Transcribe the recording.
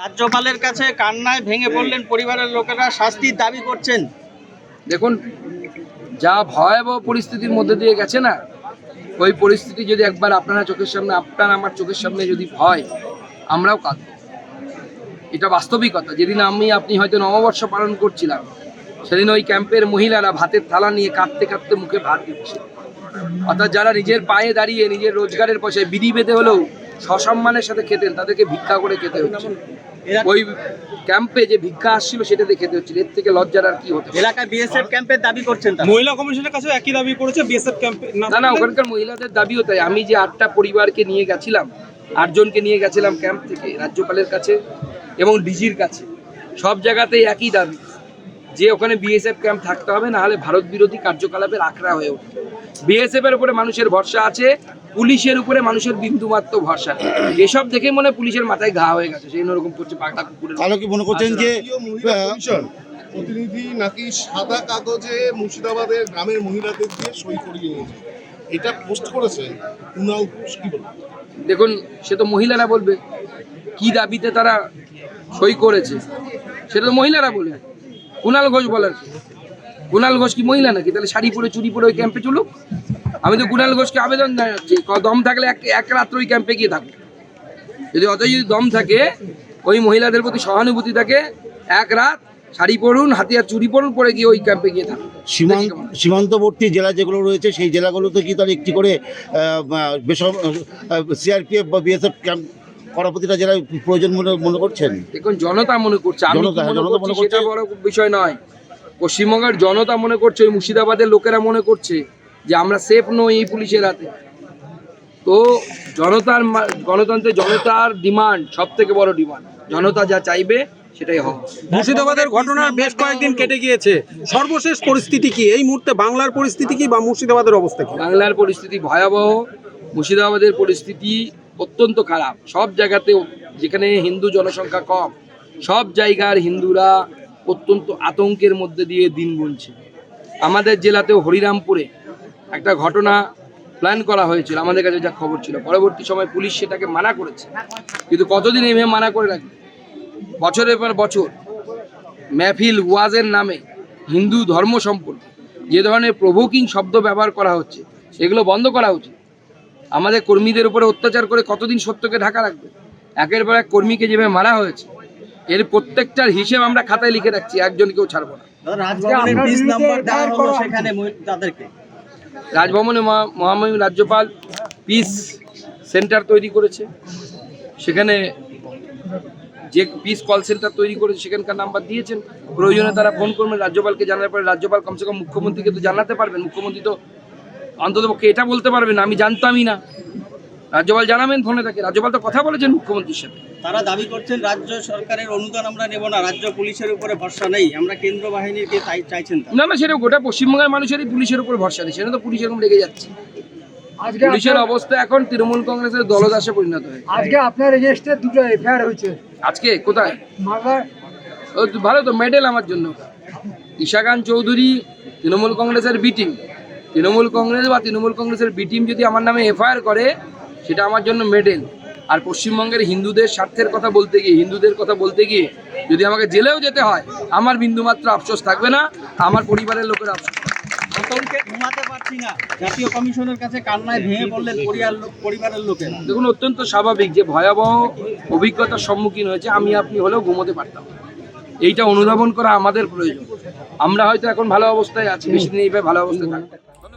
রাজ্যপালের কাছে কান্নায় ভেঙে পড়লেন পরিবারের লোকেরা, শাস্তির দাবি করছেন। দেখুন, যা ভয়াবহ পরিস্থিতির মধ্যে দিয়ে গেছে না, ওই পরিস্থিতি যদি একবার আপনারা চোখের সামনে, আপনার আমার চোখের সামনে যদি হয় আমরাও কাঁদব। এটা বাস্তবিকতা। যেদিন আমি, আপনি হয়তো নববর্ষ পালন করছিলাম, সেদিন ওই ক্যাম্পের মহিলারা ভাতের থালা নিয়ে কাঁদতে কাঁদতে মুখে ভাত দিচ্ছে। অর্থাৎ যারা নিজের পায়ে দাঁড়িয়ে নিজের রোজগারের পয়সায় বিধি বেঁধে হলেও সসম্মানের সাথে খেতেন, তাদেরকে ভিক্ষা করে খেতে হচ্ছে। ওই ক্যাম্পে যে ভিক্ষা আসছিল সেটা দেখে হচ্ছিল। এর থেকে লজ্জার আর কি হতে? এলাকায় বিএসএফ ক্যাম্পের দাবি করছেন মহিলা কমিশনের কাছে একই দাবি করেছে বিএসএফ ক্যাম্পে না না ওখানকার মহিলাদের দাবিও তাই। আমি যে আটটা পরিবারকে নিয়ে গেছিলাম আটজনকে নিয়ে গেছিলাম ক্যাম্প থেকে রাজ্যপালের কাছে এবং ডিজির কাছে সব জায়গাতেই একই দাবি। যে ওখানে বিএসএফ ক্যাম্প থাকতে হবে না হলে ভারত বিরোধী কার্যকলাপের আখড়া হয়ে ওঠে বিএসএফ এর উপরে মানুষের ভরসা আছে পুলিশের উপরে মানুষের বিন্দুমাত্র ভরসা এসব দেখে মনে হয় পুলিশের মাথায় ঘা হয়ে গেছে সেই রকম করছে পাগলা কুকুরের। তাহলে কি মনে করছেন যে প্রতিনিধি নাকি সাদা কাগজে মুর্শিদাবাদের গ্রামের মহিলাদের দিয়ে সই করিয়ে নিয়েছে? এটা পোস্ট করেছে কুণাল ঘোষ কি বলব? দেখুন সে তো মহিলারা বলবে কি দাবিতে তারা সই করেছে? সেটা তো মহিলারা বলবে। কুণাল ঘোষ বলার কি? কুণাল ঘোষ কি মহিলা নাকি? তাহলে শাড়ি পরে চুরি পরে ওই ক্যাম্পে চলুক? আমি তো কুণাল ঘোষকে আবেদন জানাচ্ছি। দম থাকলে এক এক রাত্র ওই ক্যাম্পে গিয়ে থাকুক। যদি অত যদি দম থাকে ওই মহিলাদের প্রতি সহানুভূতি থাকে এক রাত শাড়ি পরুন হাতিয়ার চুরি পরুন পরে গিয়ে ওই ক্যাম্পে গিয়ে থাকুন। সীমান্ত সীমান্তবর্তী জেলা যেগুলো রয়েছে সেই জেলাগুলোতে কি তার একটি করে সিআরপিএফ বা বিএসএফ ক্যাম্প করা প্রতিটা জেলায় প্রয়োজন মনে মনে করছেন? দেখুন জনতা মনে করছে। আমি জনতা, হ্যাঁ, মনে জনতা মনে করছে। সেটা বড় বিষয় নয়। পশ্চিমবঙ্গের জনতা মনে করছে ওই মুর্শিদাবাদের লোকেরা মনে করছে যে আমরা সেফ নই এই পুলিশের হাতে। তো জনতার মা- গণতন্ত্রে জনতার ডিমান্ড সব থেকে বড় ডিমান্ড জনতা যা চাইবে সেটাই হবে। মুর্শিদাবাদের ঘটনার বেশ কয়েকদিন কেটে গিয়েছে। সর্বশেষ পরিস্থিতি কি? এই মুহূর্তে বাংলার পরিস্থিতি কি বা মুর্শিদাবাদের অবস্থা কি? বাংলার পরিস্থিতি ভয়াবহ। মুর্শিদাবাদের পরিস্থিতি অত্যন্ত খারাপ। সব জায়গাতে যেখানে হিন্দু জনসংখ্যা কম, সব জায়গার হিন্দুরা অত্যন্ত আতঙ্কের মধ্যে দিয়ে দিন গুনছে। আমাদের জেলাতেও হরিরামপুরে একটা ঘটনা প্ল্যান করা হয়েছিল, আমাদের কাছে যা খবর ছিল। পরবর্তী সময় পুলিশ সেটাকে মানা করেছে। কিন্তু কতদিন এভাবে মানা করে রাখবে? বছরের পর বছর মেহফিল ওয়াজের নামে হিন্দু ধর্ম সম্পর্কে যে ধরনের প্রভোকিং শব্দ ব্যবহার করা হচ্ছে, সেগুলো বন্ধ করা উচিত। আমাদের কর্মীদের উপরে অত্যাচার করে কতদিন সত্যকে ঢাকা রাখবে? একের পর এক কর্মীকে যেভাবে মারা হয়েছে এর প্রত্যেকটার হিসেব আমরা খাতায় লিখে রাখছি একজনকেও ছাড়বো না। রাজভবনে মহা- মহামহিম রাজ্যপাল পিস সেন্টার তৈরি করেছে। সেখানে যে পিস কল সেন্টার তৈরি করেছে সেখানকার নাম্বার দিয়েছেন। প্রয়োজনে তারা ফোন করবেন রাজ্যপালকে জানার পরে রাজ্যপাল কমসে কম মুখ্যমন্ত্রীকে তো জানাতে পারবেন। মুখ্যমন্ত্রী তো অন্তত পক্ষে এটা বলতে পারবেন আমি জানতামই না। রাজ্যপাল জানাবেন ফোনে তাকে। রাজ্যপাল তো কথা বলেছেন মুখ্যমন্ত্রীর সাথে। তারা দাবি করছেন রাজ্য সরকারের অনুদান আমরা নেব না রাজ্য পুলিশের উপরে ভরসা নেই আমরা কেন্দ্র বাহিনীকে তাই চাইছেন না না সেটা গোটা পশ্চিমবঙ্গের মানুষেরই পুলিশের উপর ভরসা নেই সেটা তো পুলিশ এরকম রেগে যাচ্ছে। পুলিশের অবস্থা এখন তৃণমূল কংগ্রেসের দলদাসে পরিণত হয়েছে। আজকে আপনার রেজিস্টার দুটো এফআইআর হয়েছে। আজকে? কোথায়? ও তো ভালো তো মেডেল আমার জন্য। ঈশাকান চৌধুরী তৃণমূল কংগ্রেসের বি টিম তৃণমূল কংগ্রেস বা তৃণমূল কংগ্রেসের বি টিম যদি আমার নামে এফআইআর করে সেটা আমার জন্য মেডেল আর পশ্চিমবঙ্গের হিন্দুদের স্বার্থের কথা বলতে গিয়ে হিন্দুদের কথা বলতে গিয়ে যদি আমাকে জেলেও যেতে হয় আমার বিন্দুমাত্র আফসোস থাকবে না আমার পরিবারের লোকের আফসোস দেখুন অত্যন্ত স্বাভাবিক যে ভয়াবহ অভিজ্ঞতার সম্মুখীন হয়েছে আমি আপনি হলেও ঘুমোতে পারতাম। এইটা অনুধাবন করা আমাদের প্রয়োজন। আমরা হয়তো এখন ভালো অবস্থায় আছি বেশি দিন এইভাবে ভালো অবস্থায় থাকব